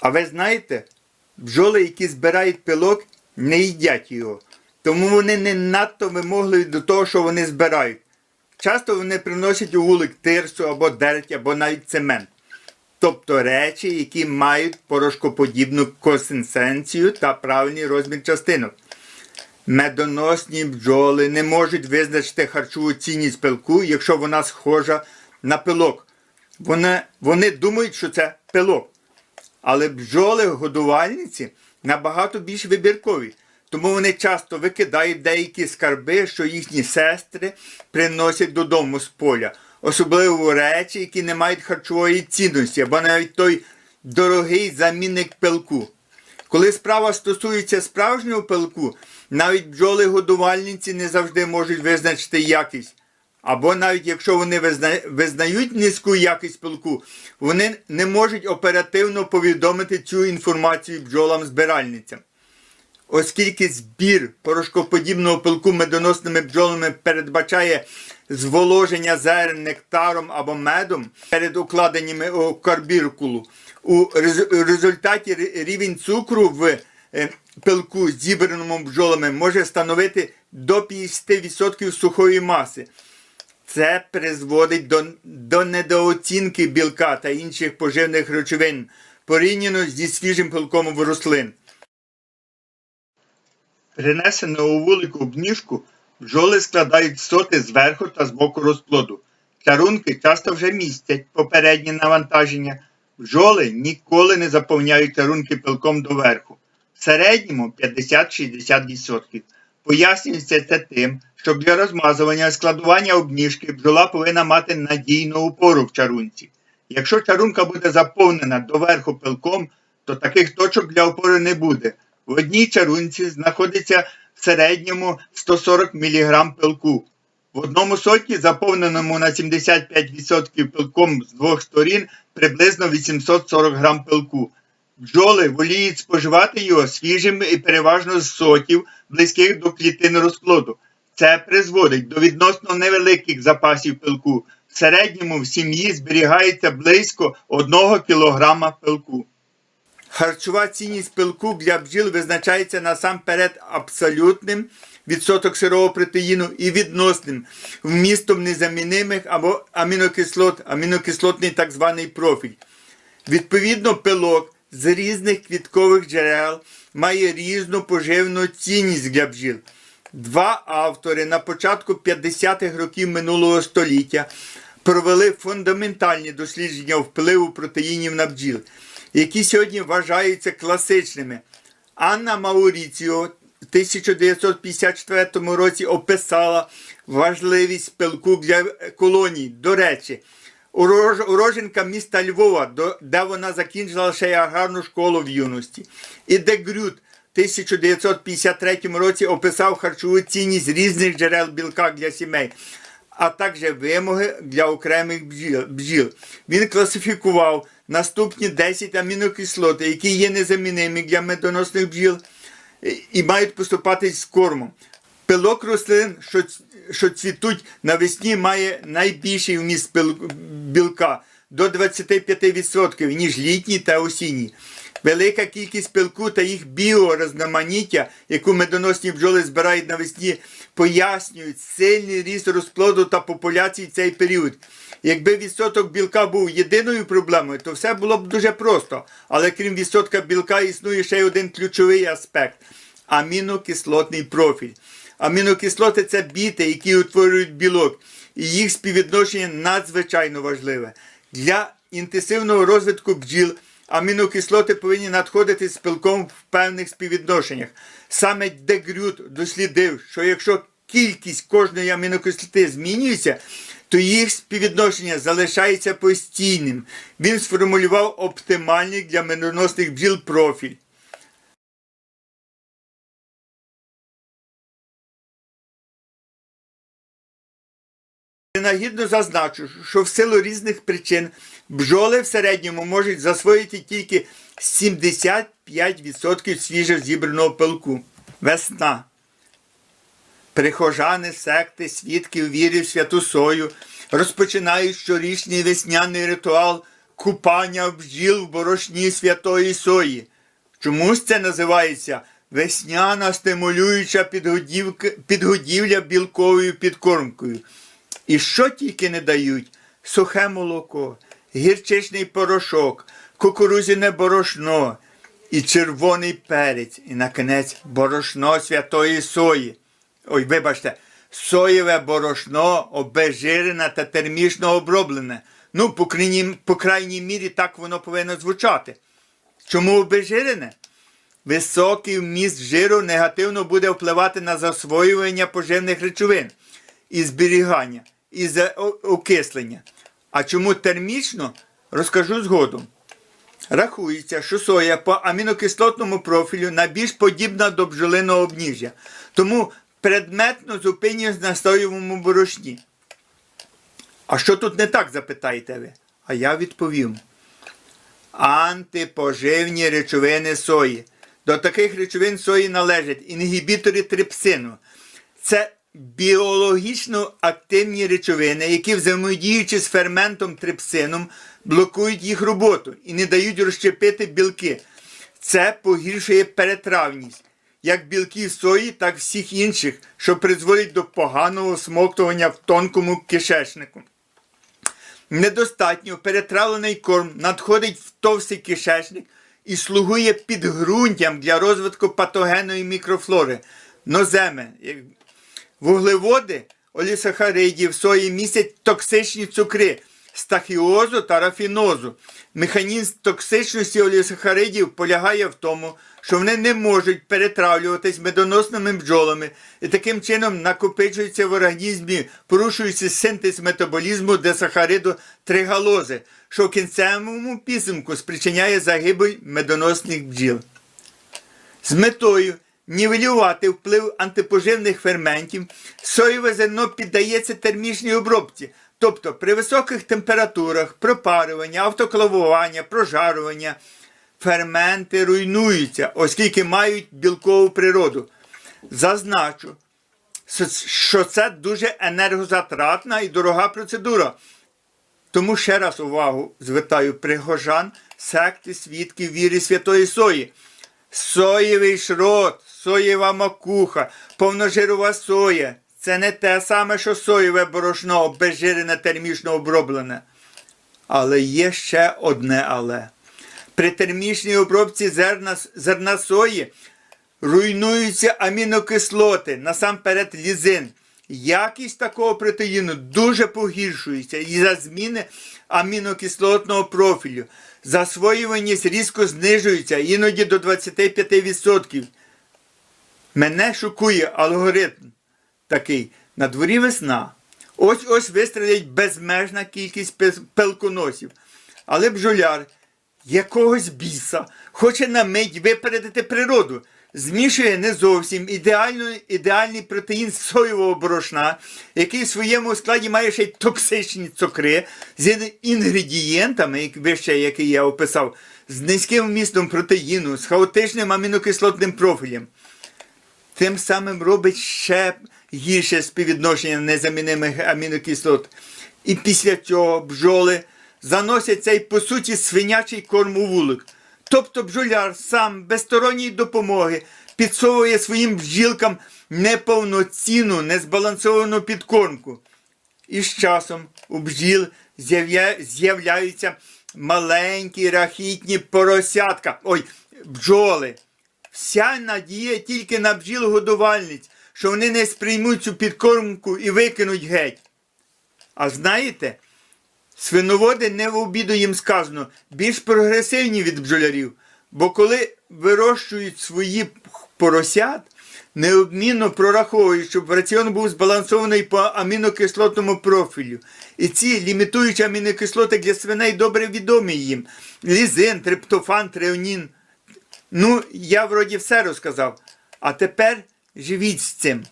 А ви знаєте, бджоли, які збирають пилок, не їдять його. Тому вони не надто вимогливі до того, що вони збирають. Часто вони приносять у вулик тирсу або дерть, або навіть цемент. Тобто речі, які мають порошкоподібну консистенцію та правильний розмір частинок. Медоносні бджоли не можуть визначити харчову цінність пилку, якщо вона схожа на пилок. Вони, вони думають, що це пилок. Але бджоли-годувальниці набагато більш вибіркові, тому вони часто викидають деякі скарби, що їхні сестри приносять додому з поля, особливо речі, які не мають харчової цінності, або навіть той дорогий замінник пилку. Коли справа стосується справжнього пилку, навіть бджоли-годувальниці не завжди можуть визначити якість. Або навіть якщо вони визнають низьку якість пилку, вони не можуть оперативно повідомити цю інформацію бджолам-збиральницям. Оскільки збір порошкоподібного пилку медоносними бджолами передбачає зволоження зерен нектаром або медом перед укладеннями у карбіркулу, у результаті рівень цукру в е, пилку, зібраному бджолами, може становити до 50% сухої маси. Це призводить до, до недооцінки білка та інших поживних речовин порівняно зі свіжим пилком рослин. Принесено у вулику обніжку, бджоли складають соти зверху та з боку розплоду. Чарунки часто вже містять попереднє навантаження. Бджоли ніколи не заповняють чарунки пилком доверху. В середньому 50-60%. Пояснюється це тим, що для розмазування складування обніжки бджола повинна мати надійну опору в чарунці. Якщо чарунка буде заповнена доверху пилком, то таких точок для опори не буде. В одній чарунці знаходиться в середньому 140 мг пилку. В одному соті, заповненому на 75% пилком з двох сторін, приблизно 840 г пилку. Бджоли воліють споживати його свіжим і переважно з сотів, близьких до клітин розплоду. Це призводить до відносно невеликих запасів пилку. В середньому в сім'ї зберігається близько 1 кг пилку. Харчова цінність пилку для бджіл визначається насамперед абсолютним відсоток сирого протеїну і відносним вмістом незамінимих або амінокислот, амінокислотний так званий профіль. Відповідно, пилок з різних квіткових джерел має різну поживну цінність для бджіл. Два автори на початку 50-х років минулого століття провели фундаментальні дослідження впливу протеїнів на бджіл, які сьогодні вважаються класичними. Анна Мауріціо в 1954 році описала важливість пилку для колоній. До речі, уроженка міста Львова, де вона закінчила ще й аграрну школу в юності. І де Грют в 1953 році описав харчову цінність різних джерел білка для сімей, а також вимоги для окремих бджіл. Він класифікував наступні 10 амінокислот, які є незамінимі для медоносних бджіл і- мають поступатись з кормом. Пилок рослин, що, що цвітуть навесні, має найбільший вміст білка до 25%, ніж літній та осінній. Велика кількість пилку та їх біорозноманіття, яку медоносні бджоли збирають навесні, пояснюють сильний ріст розплоду та популяції в цей період. Якби відсоток білка був єдиною проблемою, то все було б дуже просто. Але крім відсотка білка існує ще один ключовий аспект амінокислотний профіль. Амінокислоти це біти, які утворюють білок, і їх співвідношення надзвичайно важливе. Для інтенсивного розвитку бджіл амінокислоти повинні надходити з пилком в певних співвідношеннях. Саме Дегрют дослідив, що якщо кількість кожної амінокислоти змінюється, то їх співвідношення залишається постійним. Він сформулював оптимальний для медоносних бджіл профіль. Нагідно зазначу, що в силу різних причин бджоли в середньому можуть засвоїти тільки 75% свіжо зібраного пилку. Весна. Прихожани, секти, свідки у вірі в святу сою розпочинають щорічний весняний ритуал купання бджіл в борошні святої сої. Чомусь це називається весняна стимулююча підгодівля білковою підкормкою. І що тільки не дають: сухе молоко, гірчичний порошок, кукурузяне борошно і червоний перець, і накінець борошно святої сої. Ой, вибачте, соєве борошно обезжирене та термічно оброблене. Ну, по крайній, по крайній мірі, так воно повинно звучати. Чому обезжирене? Високий вміст жиру негативно буде впливати на засвоювання поживних речовин і зберігання, і за- окислення. А чому термічно, розкажу згодом. Рахується, що соя по амінокислотному профілю найбільш подібна до бджолиного обніжжя, тому предметно зупинюсь на соєвому борошні. А що тут не так, запитаєте ви? А я відповім антипоживні речовини сої. До таких речовин сої належать інгібітори трипсину. Це біологічно активні речовини, які взаємодіючи з ферментом трипсином, блокують їх роботу і не дають розщепити білки. Це погіршує перетравність як білків сої, так і всіх інших, що призводить до поганого смоктування в тонкому кишечнику. Недостатньо перетравлений корм надходить в товстий кишечник і слугує підґрунтям для розвитку патогенної мікрофлори, ноземи. Вуглеводи олісахаридів сої містять токсичні цукри стахіозу та рафінозу. Механізм токсичності олісахаридів полягає в тому, що вони не можуть перетравлюватись медоносними бджолами і таким чином накопичуються в організмі, порушуючи синтез метаболізму десахариду тригалози, що в кінцевому підсумку спричиняє загибель медоносних бджіл. З метою нівелювати вплив антипоживних ферментів, соєве зерно піддається термічній обробці, тобто при високих температурах, пропарювання, автоклавування, прожарування, ферменти руйнуються, оскільки мають білкову природу. Зазначу, що це дуже енергозатратна і дорога процедура. Тому ще раз увагу звертаю пригожан секти свідків віри Святої Сої. Соєвий шрот, соєва макуха, повножирова соя. Це не те саме, що соєве борошно, обезжирене термічно оброблене. Але є ще одне але. При термічній обробці зерна, зерна сої руйнуються амінокислоти, насамперед лізин. Якість такого протеїну дуже погіршується із-за зміни амінокислотного профілю. Засвоюваність різко знижується іноді до 25%. Мене шокує алгоритм такий. На дворі весна. Ось ось вистрілить безмежна кількість пелконосів. Але бджоляр якогось біса хоче на мить випередити природу. Змішує не зовсім ідеально, ідеальний протеїн соєвого борошна, який в своєму складі має ще й токсичні цукри з інгредієнтами, вище, які я описав, з низьким вмістом протеїну, з хаотичним амінокислотним профілем. Тим самим робить ще гірше співвідношення незамінимих амінокислот. І після цього бджоли заносять цей, по суті, свинячий корм у вулик. Тобто бджоляр сам без сторонньої допомоги підсовує своїм бджілкам неповноцінну, незбалансовану підкормку. І з часом у бджіл з'явля- з'являються маленькі рахітні поросятка. Ой, бджоли. Вся надія тільки на бджіл-годувальниць, що вони не сприймуть цю підкормку і викинуть геть. А знаєте, свиноводи не в обіду їм сказано, більш прогресивні від бджолярів, бо коли вирощують свої поросят, неодмінно прораховують, щоб раціон був збалансований по амінокислотному профілю. І ці лімітуючі амінокислоти для свиней добре відомі їм. Лізин, триптофан, треонін. Ну, я вроді все розказав. А тепер живіть з цим.